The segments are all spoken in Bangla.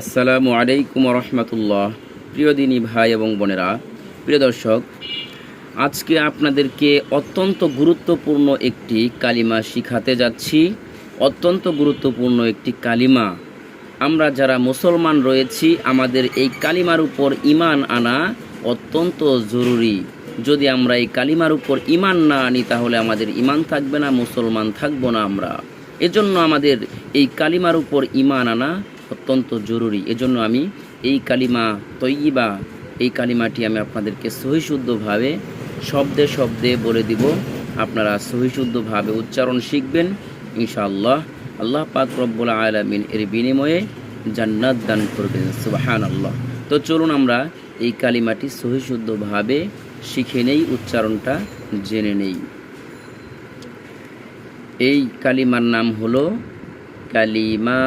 আসসালামু আলাইকুম রহমতুল্লাহ প্রিয় দিনী ভাই এবং বোনেরা, প্রিয় দর্শক, আজকে আপনাদেরকে অত্যন্ত গুরুত্বপূর্ণ একটি কালিমা শিখাতে যাচ্ছি। অত্যন্ত গুরুত্বপূর্ণ একটি কালিমা। আমরা যারা মুসলমান রয়েছি, আমাদের এই কালিমার উপর ইমান আনা অত্যন্ত জরুরি। যদি আমরা এই কালিমার উপর ইমান না আনি, তাহলে আমাদের ইমান থাকবে না, মুসলমান থাকব না আমরা। এজন্য আমাদের এই কালিমার উপর ইমান আনা অত্যন্ত জরুরি। এজন্য আমি এই কালিমা তৈয়িবা, এই কালিমাটি আমি আপনাদেরকে সহিশুদ্ধভাবে শব্দে শব্দে বলে দিব। আপনারা সহিশুদ্ধভাবে উচ্চারণ শিখবেন, ইনশাআল্লাহ। আল্লাহ পাক রব্বুল আলামিন এর বিনিময়ে জান্নাত দান করবেন সুবাহান আল্লাহ তো চলুন আমরা এই কালিমাটি সহিশুদ্ধভাবে শিখে নেই, উচ্চারণটা জেনে নেই। এই কালিমার নাম হলো কালিমা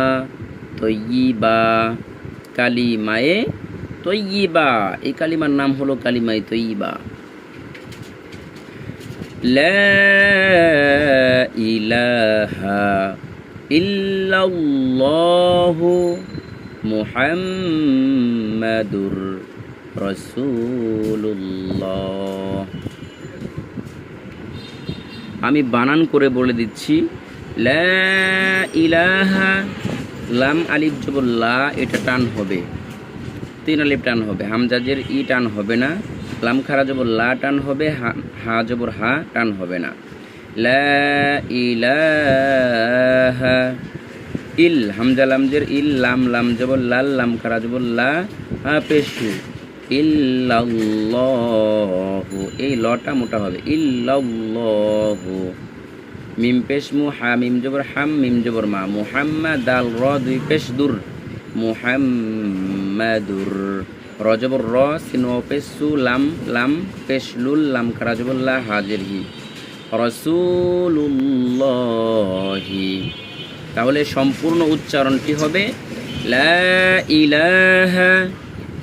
তৈয়িবা কালিমায়ে তৈয়িবা। এই কালিমার নাম হলো কালিমায়ে তৈয়িবা। লা ইলাহা ইল্লাল্লাহু মুহাম্মাদুর রাসূলুল্লাহ। আমি বানান করে বলে দিচ্ছি। লা ইলাহা লাম আলিফ জবর লা, এটা টান হবে। তিন আলিফ টান হবে। হামজাজের ই টান হবে না। লাম খারা জবর লা টান হবে, হা জবর হা টান হবে না। লা ইল, হামজা লামজের ইল, লাম লাম জবর লাল, লাম খারা জবর লা, হা পেশু ইল্লাল্লাহু, এই লটা মোটা হবে। ইল্লাল্লাহু। মিম পেশ মু, হা, মিম জবর, হাম, মিম জবর, মা। মুহাম্মাদ দাল র, দুই পেশ দুর। মুহাম্মাদুর। র জবর র, সিন পেশ সু, লাম লাম, পেশ লুল, লাম খারা হাজির হি। রসুল্লাহি তাহলে সম্পূর্ণ উচ্চারণটি হবে? লা ইলাহা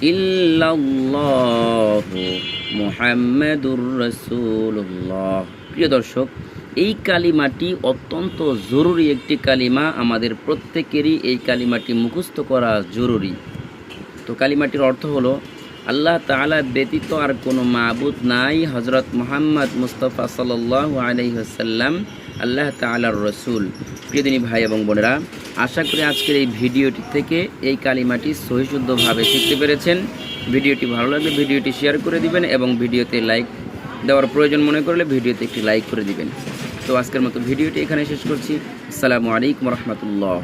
ইল্লাল্লাহু মুহাম্মাদুর রাসূলুল্লাহ। প্রিয় দর্শক, এই কালিমাটি অত্যন্ত জরুরি একটি কালিমা। আমাদের প্রত্যেকেরই এই কালিমাটি মুখস্থ করা জরুরি। তো কালিমাটির অর্থ হলো, আল্লাহ তাআলা ব্যতীত আর কোনো মাবুদ নাই। হজরত মোহাম্মদ মুস্তফা সাল্লাহ আলহিহাসাল্লাম আল্লাহ তাআলার রসুল। প্রিয়দিনী ভাই এবং বোনেরা, আশা করি আজকের এই ভিডিওটি থেকে এই কালিমাটি সহিশুদ্ধভাবে শিখতে পেরেছেন। ভিডিওটি ভালো লাগলে ভিডিওটি শেয়ার করে দিবেন এবং ভিডিওতে লাইক দেওয়ার প্রয়োজন মনে করলে ভিডিওতে একটি লাইক করে দিবেন। তো আজকের মতো ভিডিওটি এখানে শেষ করছি। আসসালামু আলাইকুম রহমতুল্লাহ।